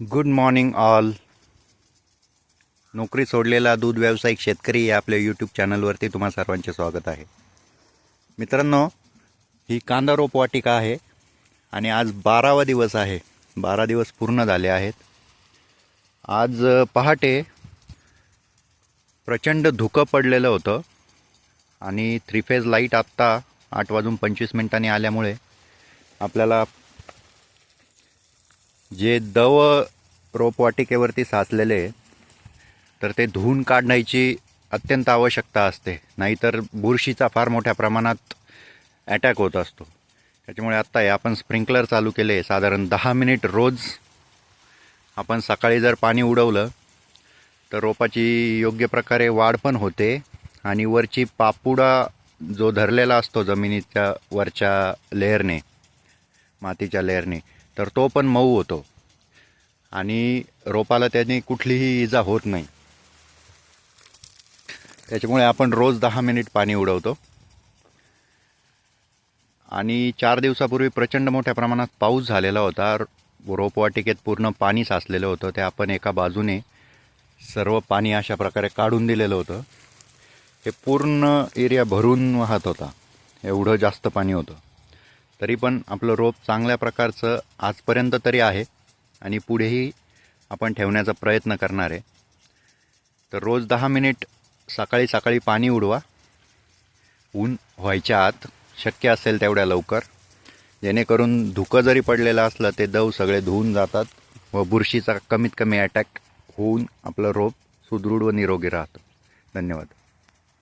Good morning all नोकरी सोडलेला दूध व्यावसायिक शेतकरी या आपल्या यूट्यूब चॅनलवरती तुम्हा सर्वांचे स्वागत आहे. मित्रांनो ही कांदा रोप वाटिका आहे आणि आज बारावा दिवस आहे. बारा दिवस पूर्ण झाले आहेत. आज पहाटे प्रचंड धुकं पडलेलं होतं आणि थ्री फेज लाइट आत्ता आठ वाजून पंचवीस मिनिटांनी आल्यामुळे आपल्याला जे दव रोपवाटिकेवरती साचलेले तर ते धुवून काढण्याची अत्यंत आवश्यकता असते. नाहीतर बुरशीचा फार मोठ्या प्रमाणात अटॅक होत असतो. त्याच्यामुळे आत्ता हे आपण स्प्रिंकलर चालू केले साधारण दहा मिनिट रोज आपण सकाळी जर पाणी उडवलं तर रोपाची योग्य प्रकारे वाढ पण होते आणि वरची पापुडा जो धरलेला असतो जमिनीच्या वरच्या लेअरने मातीच्या लेअरने तर तो पण मऊ होतो. आणि रोपाला त्याने कुठलीही इजा होत नाही. त्याच्यामुळे आपण रोज दहा मिनिट पाणी उडवतो. आणि चार दिवसापूर्वी प्रचंड मोठ्या प्रमाणात पाऊस झालेला होता. रोपवाटिकेत पूर्ण पाणी साचलेलं होतं. ते आपण एका बाजूने सर्व पाणी अशा प्रकारे काढून दिलेलं होतं. हे पूर्ण एरिया भरून वाहत होता. एवढं जास्त पाणी होतं. तरी पण आपलं रोप चांगल्या प्रकारचं आजपर्यंत तरी आहे आणि पुढेही आपण ठेवण्याचा प्रयत्न करणार आहे. तर रोज दहा मिनिट सकाळी सकाळी पाणी उडवा. ऊन व्हायच्या आत शक्य असेल तेवढ्या लवकर. जेणेकरून धुकं जरी पडलेलं असलं ते दव सगळे धुवून जातात व बुरशीचा कमीत कमी अटॅक होऊन आपलं रोप सुदृढ व निरोगी राहतं. धन्यवाद.